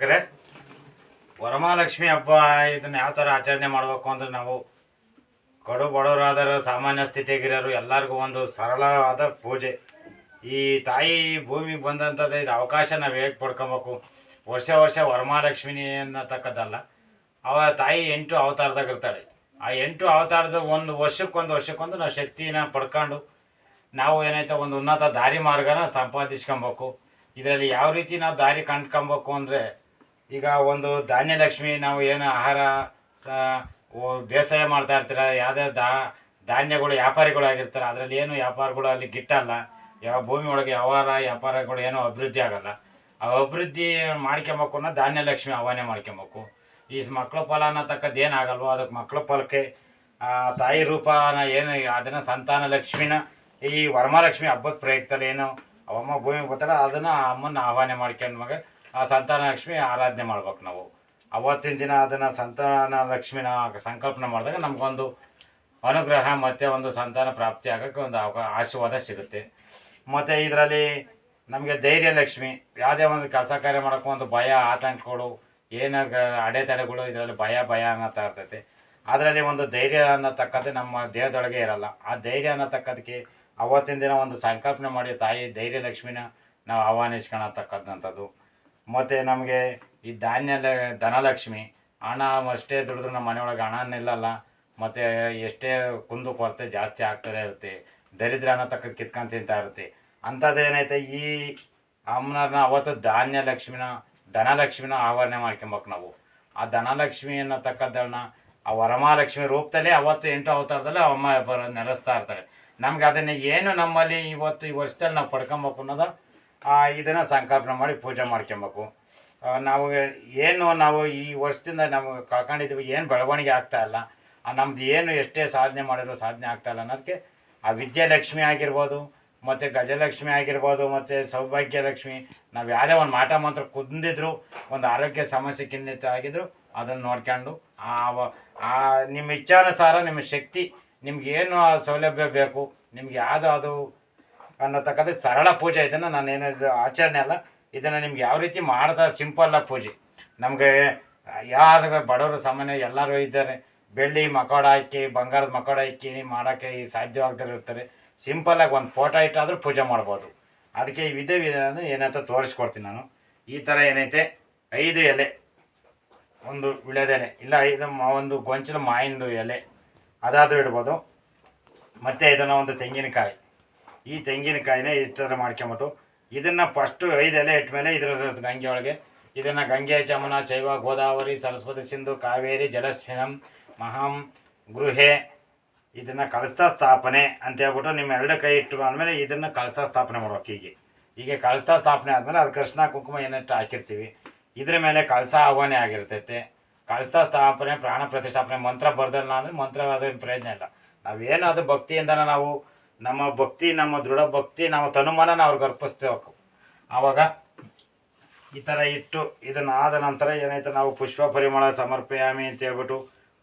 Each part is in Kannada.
ವೀಕ್ಷಕರೇ, ವರಮಹಾಲಕ್ಷ್ಮಿ ಹಬ್ಬ, ಇದನ್ನ ಯಾವ ಥರ ಆಚರಣೆ ಮಾಡಬೇಕು ಅಂದ್ರೆ ನಾವು ಕಡು ಬಡವರಾದರ ಸಾಮಾನ್ಯ ಸ್ಥಿತಿಗಿರೋರು ಎಲ್ಲರಿಗೂ ಒಂದು ಸರಳವಾದ ಪೂಜೆ. ಈ ತಾಯಿ ಭೂಮಿಗೆ ಬಂದಂಥದ್ದು ಇದು ಅವಕಾಶ ನಾವು ಹೇಗೆ ಪಡ್ಕೊಬೇಕು? ವರ್ಷ ವರ್ಷ ವರಮಹಾಲಕ್ಷ್ಮಿನಿ ಅನ್ನತಕ್ಕದ್ದಲ್ಲ, ಅವ ತಾಯಿ ಎಂಟು ಅವತಾರದಾಗ ಇರ್ತಾಳೆ. ಆ ಎಂಟು ಅವತಾರದ ಒಂದು ವರ್ಷಕ್ಕೊಂದು ವರ್ಷಕ್ಕೊಂದು ನಾವು ಶಕ್ತಿನ ಪಡ್ಕೊಂಡು ನಾವು ಏನೈತೆ ಒಂದು ಉನ್ನತ ದಾರಿ ಮಾರ್ಗನ ಸಂಪಾದಿಸ್ಕೊಬೇಕು. ಇದರಲ್ಲಿ ಯಾವ ರೀತಿ ನಾವು ದಾರಿ ಕಂಡ್ಕೊಬೇಕು ಅಂದರೆ ಈಗ ಒಂದು ಧಾನ್ಯಲಕ್ಷ್ಮಿ, ನಾವು ಏನು ಆಹಾರ ಸ, ಓ- ಬೇಸಾಯ ಮಾಡ್ತಾ ಇರ್ತೀರ, ಯಾವುದೇ ದಾ, ಧಾನ್ಯಗಳು, ವ್ಯಾಪಾರಿಗಳು ಆಗಿರ್ತಾರೆ, ಅದರಲ್ಲಿ ಏನು ವ್ಯಾಪಾರಗಳು ಅಲ್ಲಿ ಗಿಟ್ಟಲ್ಲ ಯಾವ ಭೂಮಿ ಒಳಗೆ ವ್ಯವಹಾರ ವ್ಯಾಪಾರಗಳು ಏನೋ ಅಭಿವೃದ್ಧಿ ಆಗಲ್ಲ. ಆ ಅಭಿವೃದ್ಧಿ ಮಾಡ್ಕೊಬೇಕು ಅನ್ನೋ ಧಾನ್ಯ ಲಕ್ಷ್ಮಿ ಆಹ್ವಾನ ಮಾಡ್ಕೊಬೇಕು. ಈ ಮಕ್ಕಳ ಫಲ ಅನ್ನತಕ್ಕದ್ದು ಏನಾಗಲ್ವೋ ಅದಕ್ಕೆ ಮಕ್ಕಳ ಫಲಕ್ಕೆ, ಆ, ತಾಯಿ ರೂಪನ ಏನು, ಅದನ್ನು ಸಂತಾನ ಲಕ್ಷ್ಮಿನ, ಈ ವರಮಹಾಲಕ್ಷ್ಮಿ ಹಬ್ಬದ ಪ್ರಯುಕ್ತಲ್ಲಿ ಏನು ಅವಮ್ಮ ಭೂಮಿ ಬರ್ತಾಳೆ, ಅದನ್ನು ಅಮ್ಮನ ಆಹ್ವಾನ ಮಾಡ್ಕೊಂಡು ಮಗ ಆ ಸಂತಾನ ಲಕ್ಷ್ಮಿ ಆರಾಧನೆ ಮಾಡ್ಬೇಕು ನಾವು. ಅವತ್ತಿನ ದಿನ ಅದನ್ನು ಸಂತಾನ ಲಕ್ಷ್ಮಿನ ಸಂಕಲ್ಪನೆ ಮಾಡಿದಾಗ ನಮಗೊಂದು ಅನುಗ್ರಹ ಮತ್ತು ಒಂದು ಸಂತಾನ ಪ್ರಾಪ್ತಿ ಆಗೋಕ್ಕೆ ಒಂದು ಆಶೀರ್ವಾದ ಸಿಗುತ್ತೆ. ಮತ್ತು ಇದರಲ್ಲಿ ನಮಗೆ ಧೈರ್ಯ ಲಕ್ಷ್ಮಿ, ಯಾವುದೇ ಒಂದು ಕೆಲಸ ಕಾರ್ಯ ಮಾಡೋಕ್ಕೂ ಒಂದು ಭಯ, ಆತಂಕಗಳು, ಏನಾಗ ಅಡೆತಡೆಗಳು ಇದರಲ್ಲಿ ಭಯ ಭಯ ಅನ್ನತ್ತಾ ಇರ್ತೈತೆ. ಅದರಲ್ಲಿ ಒಂದು ಧೈರ್ಯ ಅನ್ನತಕ್ಕದ್ದು ನಮ್ಮ ದೇಹದೊಳಗೆ ಇರಲ್ಲ. ಆ ಧೈರ್ಯ ಅನ್ನತಕ್ಕದಕ್ಕೆ ಅವತ್ತಿನ ದಿನ ಒಂದು ಸಂಕಲ್ಪನೆ ಮಾಡಿ ತಾಯಿ ಧೈರ್ಯ ಲಕ್ಷ್ಮಿನ ನಾವು ಆಹ್ವಾನಿಸ್ಕೊಳತಕ್ಕಂಥದ್ದು ಮತ್ತು ನಮಗೆ ಈ ಧಾನ್ಯ ಧನಲಕ್ಷ್ಮಿ, ಹಣ ಅಷ್ಟೇ ದುಡಿದ್ರು ನಮ್ಮ ಮನೆಯೊಳಗೆ ಹಣ ನಿಲ್ಲಲ್ಲ ಮತ್ತು ಎಷ್ಟೇ ಕುಂದು ಕೊರತೆ ಜಾಸ್ತಿ ಆಗ್ತಾನೆ ಇರುತ್ತೆ, ದರಿದ್ರ ತಕ್ಕ ಕಿತ್ಕೊಂಡು ತಿಂತಾ ಇರುತ್ತೆ. ಅಂಥದ್ದೇನೈತೆ ಈ ಅಮ್ಮನವ್ರನ್ನ ಅವತ್ತು ಧಾನ್ಯ ಲಕ್ಷ್ಮಿನ, ಧನಲಕ್ಷ್ಮಿನ ಆವರಣೆ ಮಾಡ್ಕೊಬೇಕು ನಾವು. ಆ ಧನಲಕ್ಷ್ಮಿ ಅನ್ನತಕ್ಕದ್ದನ್ನ ಆ ವರಮಹಾಲಕ್ಷ್ಮಿ ರೂಪದಲ್ಲಿ ಅವತ್ತು ಎಂಟು ಅವತಾರದಲ್ಲಿ ಅಮ್ಮ ನೆಲೆಸ್ತಾ ಇರ್ತಾರೆ. ನಮ್ಗೆ ಅದನ್ನು ಏನು ನಮ್ಮಲ್ಲಿ ಇವತ್ತು ಈ ವರ್ಷದಲ್ಲಿ ನಾವು ಪಡ್ಕೊಬೇಕು ಅನ್ನೋದು ಇದನ್ನು ಸಂಕಲ್ಪನೆ ಮಾಡಿ ಪೂಜೆ ಮಾಡ್ಕೊಬೇಕು. ನಾವು ಏನು ನಾವು ಈ ವರ್ಷದಿಂದ ನಾವು ಕಳ್ಕೊಂಡಿದ್ದೀವಿ, ಏನು ಬೆಳವಣಿಗೆ ಆಗ್ತಾ ಇಲ್ಲ, ಆ, ನಮ್ದು ಏನು ಎಷ್ಟೇ ಸಾಧನೆ ಮಾಡಿದ್ರು ಸಾಧನೆ ಆಗ್ತಾ ಇಲ್ಲ ಅನ್ನೋದಕ್ಕೆ ಆ ವಿದ್ಯಾಲಕ್ಷ್ಮಿ ಆಗಿರ್ಬೋದು, ಮತ್ತು ಗಜಲಕ್ಷ್ಮಿ ಆಗಿರ್ಬೋದು, ಮತ್ತು ಸೌಭಾಗ್ಯಲಕ್ಷ್ಮಿ, ನಾವು ಯಾವುದೇ ಒಂದು ಮಾಟ ಮಂತ್ರ ಕುಂದಿದ್ರು, ಒಂದು ಆರೋಗ್ಯ ಸಮಸ್ಯೆ ಖಿನ್ನತೆ ಆಗಿದ್ರು, ಅದನ್ನು ನೋಡ್ಕೊಂಡು ಆ ಆ, ನಿಮ್ಮ ಇಚ್ಛಾನುಸಾರ ನಿಮ್ಮ ಶಕ್ತಿ ನಿಮ್ಗೆ ಏನು ಸೌಲಭ್ಯ ಬೇಕು, ನಿಮ್ಗೆ ಯಾವುದೋ ಅದು ಅನ್ನತಕ್ಕಂಥ ಸರಳ ಪೂಜೆ ಇದನ್ನು ನಾನು ಏನಿದು ಆಚರಣೆ ಅಲ್ಲ, ಇದನ್ನು ನಿಮ್ಗೆ ಯಾವ ರೀತಿ ಮಾಡ್ದ ಸಿಂಪಲ್ಲ ಪೂಜೆ. ನಮಗೆ ಯಾರು ಬಡವರು ಸಾಮಾನ್ಯ ಎಲ್ಲರೂ ಇದ್ದಾರೆ, ಬೆಳ್ಳಿ ಮಕೋಡ ಹಾಕಿ, ಬಂಗಾರದ ಮಕೋಡ ಹಾಕಿ ಮಾಡೋಕ್ಕೆ ಸಾಧ್ಯವಾಗದೇ ಇರ್ತಾರೆ. ಸಿಂಪಲ್ಲಾಗಿ ಒಂದು ಫೋಟೋ ಇಟ್ಟಾದರೂ ಪೂಜೆ ಮಾಡ್ಬೋದು. ಅದಕ್ಕೆ ವಿಧ ವಿಧಾನ ಏನಂತ ತೋರಿಸ್ಕೊಡ್ತೀನಿ ನಾನು. ಈ ಥರ ಏನೈತೆ? ಐದು ಎಲೆ. ಒಂದು ವಿಳೆದೆಲೆ ಇಲ್ಲ ಐದು ಒಂದು ಗೊಂಚಲು ಮಾಯಿಂದು ಎಲೆ. ಅದಾದರೂ ಇಡ್ಬೋದು. ಮತ್ತು ಇದನ್ನು ಒಂದು ತೆಂಗಿನಕಾಯಿ. ಈ ತೆಂಗಿನಕಾಯಿನ ಈ ಥರ ಮಾಡ್ಕೊಂಬಿಟ್ಟು ಇದನ್ನು ಫಸ್ಟು ಐದೆಲೆ ಇಟ್ಮೇಲೆ ಇದರ ಗಂಗೆ ಒಳಗೆ. ಇದನ್ನು ಗಂಗೆ ಚಮನ ಚೈವ ಗೋದಾವರಿ, ಸರಸ್ವತಿ ಸಿಂಧು, ಕಾವೇರಿ ಜಲಸ್ಮಿನಂ ಮಹಂ, ಗೃಹೆ ಇದನ್ನು ಕಳಸ ಸ್ಥಾಪನೆ ಅಂತ ಹೇಳ್ಬಿಟ್ಟು ನಿಮ್ಮ ಎರಡು ಕೈ ಇಟ್ಟು ಆದಮೇಲೆ ಇದನ್ನು ಕಳಸ ಸ್ಥಾಪನೆ ಮಾಡ್ಬೇಕು ಹೀಗೆ. ಹೀಗೆ ಕಳಸ ಸ್ಥಾಪನೆ ಆದಮೇಲೆ ಅದು ಕೃಷ್ಣ ಕುಂಕುಮ ಏನಿಟ್ಟು ಹಾಕಿರ್ತೀವಿ. ಇದ್ರ ಮೇಲೆ ಕಳಸ ಆಹ್ವಾನೆ ಆಗಿರ್ತೈತೆ. ಕಳಸ ಸ್ಥಾಪನೆ, ಪ್ರಾಣ ಪ್ರತಿಷ್ಠಾಪನೆ, ಮಂತ್ರ ಬರ್ದಲ್ಲ ಅಂದರೆ ಮಂತ್ರ ಅದೇನು ಪ್ರಯೋಜನ ಇಲ್ಲ. ನಾವೇನು ಅದು ಭಕ್ತಿಯಿಂದನ ನಾವು ನಮ್ಮ ಭಕ್ತಿ, ನಮ್ಮ ದೃಢ ಭಕ್ತಿ ನಾವು ತನುಮನ ಅವ್ರಿಗೆ ಅರ್ಪಿಸ್ತೇವೆ ಆವಾಗ ಈ ಥರ ಇಟ್ಟು ಇದನ್ನು ಆದ ನಂತರ ಏನಾಯ್ತು, ನಾವು ಪುಷ್ಪ ಪರಿಮಳ ಸಮರ್ಪಯಾಮಿ ಅಂತ ಹೇಳ್ಬಿಟ್ಟು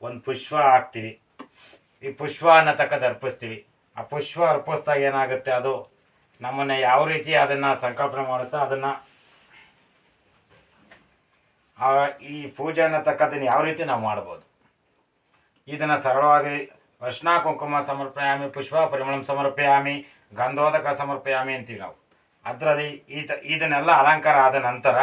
ಒಂದು ಪುಷ್ಪ ಹಾಕ್ತೀವಿ. ಈ ಪುಷ್ಪ ಅನ್ನತಕ್ಕದ್ದು ಅರ್ಪಿಸ್ತೀವಿ. ಆ ಪುಷ್ಪ ಅರ್ಪಿಸ್ದಾಗ ಏನಾಗುತ್ತೆ, ಅದು ನಮ್ಮನ್ನು ಯಾವ ರೀತಿ ಅದನ್ನು ಸಂಕಲ್ಪನೆ ಮಾಡುತ್ತೋ ಅದನ್ನು ಈ ಪೂಜೆ ಅನ್ನತಕ್ಕದ್ದನ್ನು ಯಾವ ರೀತಿ ನಾವು ಮಾಡ್ಬೋದು. ಇದನ್ನು ಸರಳವಾಗಿ ಅರ್ಶಿನ ಕುಂಕುಮ ಸಮರ್ಪಯಾಮಿ, ಪುಷ್ಪ ಪರಿಮಳಂ ಸಮರ್ಪಯಾಮಿ, ಗಂಧೋದಕ ಸಮರ್ಪಯಾಮಿ ಅಂತೀವಿ ನಾವು. ಅದರಲ್ಲಿ ಈತ, ಇದನ್ನೆಲ್ಲ ಅಲಂಕಾರ ಆದ ನಂತರ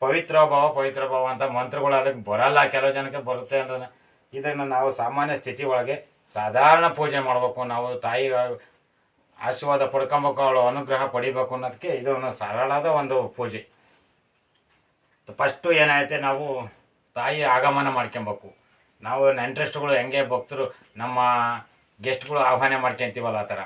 ಪವಿತ್ರ ಭಾವ ಪವಿತ್ರ ಭಾವ ಅಂತ ಮಂತ್ರಗಳು ಅದಕ್ಕೆ ಬರಲ್ಲ, ಕೆಲವು ಜನಕ್ಕೆ ಬರುತ್ತೆ ಅಂದ್ರೆ ಇದನ್ನು ನಾವು ಸಾಮಾನ್ಯ ಸ್ಥಿತಿ ಒಳಗೆ ಸಾಧಾರಣ ಪೂಜೆ ಮಾಡಬೇಕು. ನಾವು ತಾಯಿ ಆಶೀರ್ವಾದ ಪಡ್ಕೊಬೇಕು, ಅವಳು ಅನುಗ್ರಹ ಪಡಿಬೇಕು ಅನ್ನೋದಕ್ಕೆ ಇದೊಂದು ಸರಳಾದ ಒಂದು ಪೂಜೆ. ಫಸ್ಟು ಏನಾಯ್ತೆ, ನಾವು ತಾಯಿ ಆಗಮನ ಮಾಡ್ಕೊಬೇಕು. ನಾವು ನೆಂಟ್ರೆಸ್ಟ್ಗಳು ಹೆಂಗೆ ಭಕ್ತರು ನಮ್ಮ ಗೆಸ್ಟ್ಗಳು ಆಹ್ವಾನ ಮಾಡ್ಕೊಂತೀವಲ್ಲ ಆ ಥರ.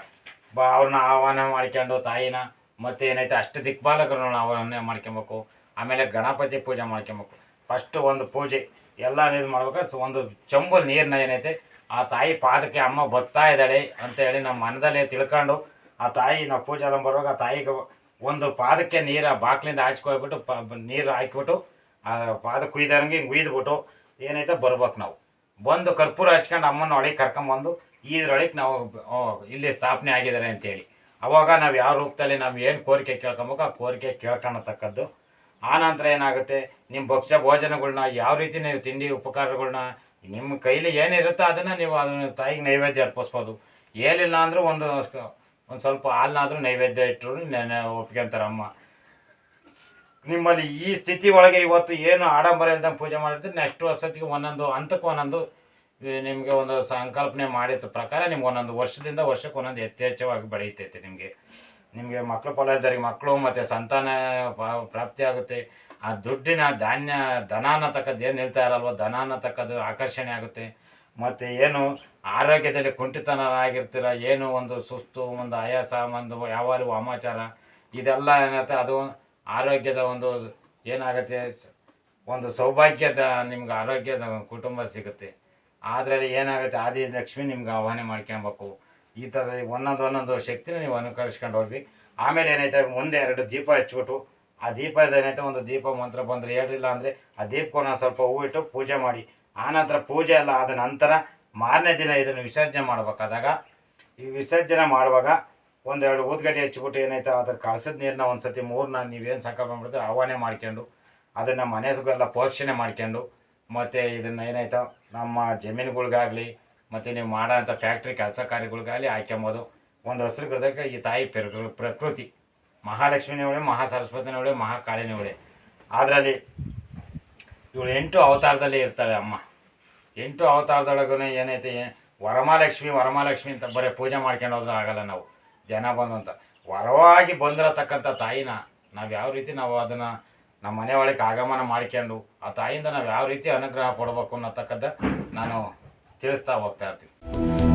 ಬಾ, ಅವ್ರನ್ನ ಆಹ್ವಾನ ಮಾಡ್ಕೊಂಡು ತಾಯಿನ ಮತ್ತು ಏನೈತೆ ಅಷ್ಟು ದಿಕ್ಪಾಲಕರನ್ನ ಆಹ್ವಾನ ಮಾಡ್ಕೊಬೇಕು. ಆಮೇಲೆ ಗಣಪತಿ ಪೂಜೆ ಮಾಡ್ಕೊಬೇಕು. ಫಸ್ಟು ಒಂದು ಪೂಜೆ ಎಲ್ಲ ಇದು ಮಾಡ್ಬೇಕು. ಒಂದು ಚಂಬು ನೀರನ್ನ ಏನೈತೆ, ಆ ತಾಯಿ ಪಾದಕ್ಕೆ ಅಮ್ಮ ಬತ್ತಾ ಇದ್ದಾಳೆ ಅಂತೇಳಿ ನಮ್ಮ ಮನದಲ್ಲೇ ತಿಳ್ಕೊಂಡು ಆ ತಾಯಿ ನಾವು ಪೂಜೆ ಎಲ್ಲ ಬರುವಾಗ ಆ ತಾಯಿಗೆ ಒಂದು ಪಾದಕ್ಕೆ ನೀರು ಬಾಕ್ಲಿಂದ ಹಾಚ್ಕೊಳ್ಬಿಟ್ಟು ಪ, ನೀರು ಹಾಕಿಬಿಟ್ಟು ಆ ಪಾದ ಕುಯ್ದಂಗೆ ಹಿಂಗೆ ಕುಯ್ದುಬಿಟ್ಟು ಏನೈತೆ ಬರ್ಬೇಕು ನಾವು. ಬಂದು ಕರ್ಪೂರ ಹಚ್ಕೊಂಡು ಅಮ್ಮನ ಒಳಗೆ ಕರ್ಕೊಂಬಂದು ಇದ್ರೊಳಗೆ ನಾವು ಇಲ್ಲಿ ಸ್ಥಾಪನೆ ಆಗಿದ್ದಾರೆ ಅಂತೇಳಿ. ಅವಾಗ ನಾವು ಯಾವ ರೂಪದಲ್ಲಿ ನಾವು ಏನು ಕೋರಿಕೆ ಕೇಳ್ಕೊಬೇಕು, ಆ ಕೋರಿಕೆ ಕೇಳ್ಕೊಳತಕ್ಕದ್ದು. ಆ ನಂತರ ಏನಾಗುತ್ತೆ, ನಿಮ್ಮ ಭಕ್ಷ್ಯ ಭೋಜನಗಳನ್ನ ಯಾವ ರೀತಿ ನೀವು ತಿಂಡಿ ಉಪಕಾರಗಳನ್ನ ನಿಮ್ಮ ಕೈಲಿ ಏನಿರುತ್ತೋ ಅದನ್ನು ನೀವು ಅದನ್ನ ತಾಯಿಗೆ ನೈವೇದ್ಯ ಅರ್ಪಿಸ್ಬೋದು. ಏನಿಲ್ಲ ಅಂದರೂ ಒಂದು ಒಂದು ಸ್ವಲ್ಪ ಹಾಲನ್ನಾದರೂ ನೈವೇದ್ಯ ಇಟ್ಟರು ನೆನೆ ಒಪ್ಕೊಂತಾರೆ ಅಮ್ಮ. ನಿಮ್ಮಲ್ಲಿ ಈ ಸ್ಥಿತಿ ಒಳಗೆ ಇವತ್ತು ಏನು ಆಡಂಬರ ಇಲ್ದಂಗೆ ಪೂಜೆ ಮಾಡಿದ್ರೆ ನೆಕ್ಸ್ಟ್ ವರ್ಷತ್ತಿಗೆ ಒಂದೊಂದು ಹಂತಕ್ಕೆ ಒಂದೊಂದು ನಿಮಗೆ ಒಂದು ಸಂಕಲ್ಪನೆ ಮಾಡಿದ ಪ್ರಕಾರ ನಿಮ್ಗೆ ಒಂದೊಂದು ವರ್ಷದಿಂದ ವರ್ಷಕ್ಕೆ ಒಂದೊಂದು ಯಥೇಚ್ಛವಾಗಿ ಬೆಳೀತೈತೆ ನಿಮಗೆ. ನಿಮಗೆ ಮಕ್ಕಳು ಫಲದರಿಗೆ ಮಕ್ಕಳು ಮತ್ತು ಸಂತಾನ ಪ್ರಾಪ್ತಿ ಆಗುತ್ತೆ. ಆ ದುಡ್ಡಿನ ಧಾನ್ಯ ಧನ ಅನ್ನತಕ್ಕದ್ದು ಏನು ಹೇಳ್ತಾ ಇರಲ್ವ ದನ ಅನ್ನತಕ್ಕದ್ದು ಆಕರ್ಷಣೆ ಆಗುತ್ತೆ. ಮತ್ತು ಏನು ಆರೋಗ್ಯದಲ್ಲಿ ಕುಂಠಿತನರಾಗಿರ್ತೀರ ಏನು ಒಂದು ಸುಸ್ತು, ಒಂದು ಆಯಾಸ, ಒಂದು ಯಾವಾಗಲೂ ವಾಮಾಚಾರ, ಇದೆಲ್ಲ ಏನಾಗುತ್ತೆ, ಅದು ಆರೋಗ್ಯದ ಒಂದು ಏನಾಗುತ್ತೆ, ಒಂದು ಸೌಭಾಗ್ಯದ ನಿಮ್ಗೆ ಆರೋಗ್ಯದ ಕುಟುಂಬ ಸಿಗುತ್ತೆ. ಅದರಲ್ಲಿ ಏನಾಗುತ್ತೆ, ಆದಿ ಲಕ್ಷ್ಮಿ ನಿಮ್ಗೆ ಆಹ್ವಾನ ಮಾಡ್ಕೊಬೇಕು ಈ ಥರ ಒಂದೊಂದು ಒಂದೊಂದು ಶಕ್ತಿನ ನೀವು ಅನುಕರಿಸ್ಕೊಂಡು ಹೋಗ್ರಿ. ಆಮೇಲೆ ಏನೈತೆ ಮುಂದೆ ಎರಡು ದೀಪ ಹಚ್ಬಿಟ್ಟು ಆ ದೀಪದ ಏನೈತೆ ಒಂದು ದೀಪ ಮಂತ್ರ ಬಂದರೆ ಹೇಳಿಲ್ಲ ಅಂದರೆ, ಆ ದೀಪಕ್ಕೊಂದು ಸ್ವಲ್ಪ ಹೂ ಇಟ್ಟು ಪೂಜೆ ಮಾಡಿ. ಆನಂತರ ಪೂಜೆ ಎಲ್ಲ ಆದ ನಂತರ ಮಾರನೇ ದಿನ ಇದನ್ನು ವಿಸರ್ಜನೆ ಮಾಡಬೇಕಾದಾಗ, ಈ ವಿಸರ್ಜನೆ ಮಾಡುವಾಗ ಒಂದೆರಡು ಊದ್ಗಡ್ಡೆ ಹಚ್ಚಿಬಿಟ್ಟು ಏನಾಯ್ತು? ಅದ್ರ ಕಳಸದ ನೀರನ್ನ ಒಂದು ಸತಿ ಮೂರನ್ನ ನೀವೇನು ಸಂಕಲ್ಪ ಮಾಡಿದ್ರೆ ಆಹ್ವಾನ ಮಾಡ್ಕೊಂಡು, ಅದನ್ನು ಮನೆಗೆಲ್ಲ ಪೋಷಣೆ ಮಾಡ್ಕೊಂಡು, ಮತ್ತು ಇದನ್ನು ಏನಾಯ್ತು? ನಮ್ಮ ಜಮೀನುಗಳ್ಗಾಗಲಿ, ಮತ್ತು ನೀವು ಮಾಡೋ ಅಂಥ ಫ್ಯಾಕ್ಟ್ರಿ ಕೆಲಸ ಕಾರ್ಯಗಳಿಗಾಗಲಿ ಹಾಕ್ಯಂಬೋದು. ಒಂದು ಹೆಸರು ಕರೆದಾಗ ಈ ತಾಯಿ ಪ್ರಕೃ- ಪ್ರಕೃತಿ. ಮಹಾಲಕ್ಷ್ಮಿನೇ ಅವಳೆ ಮಹಾ ಸರಸ್ವತಿನೇ ಮಹಾಕಾಳಿನೇ ಅವಳೆ ಅದರಲ್ಲಿ ಇವಳು ಎಂಟು ಅವತಾರದಲ್ಲಿ ಇರ್ತಾಳೆ ಅಮ್ಮ. ಎಂಟು ಅವತಾರದೊಳಗೂ ಏನೈತೆ ವರಮಹಾಲಕ್ಷ್ಮಿ ವರಮಹಾಲಕ್ಷ್ಮಿ ಅಂತ ಬರೀ ಪೂಜೆ ಮಾಡ್ಕೊಂಡು ಹೋದ್ರೆ ಆಗಲ್ಲ ನಾವು. ಜನ ಬಂದಂತ. ವರವಾಗಿ ಬಂದಿರತಕ್ಕಂಥ ತಾಯಿನ ನಾವು ಯಾವ ರೀತಿ ನಾವು ಅದನ್ನು ನಮ್ಮ ಮನೆ ಒಳಗೆ ಆಗಮನ ಮಾಡ್ಕೊಂಡು ಆ ತಾಯಿಯಿಂದ ನಾವು ಯಾವ ರೀತಿ ಅನುಗ್ರಹ ಕೊಡಬೇಕು ಅನ್ನತಕ್ಕಂಥ ನಾನು ತಿಳಿಸ್ತಾ ಹೋಗ್ತಾ ಇರ್ತೀನಿ.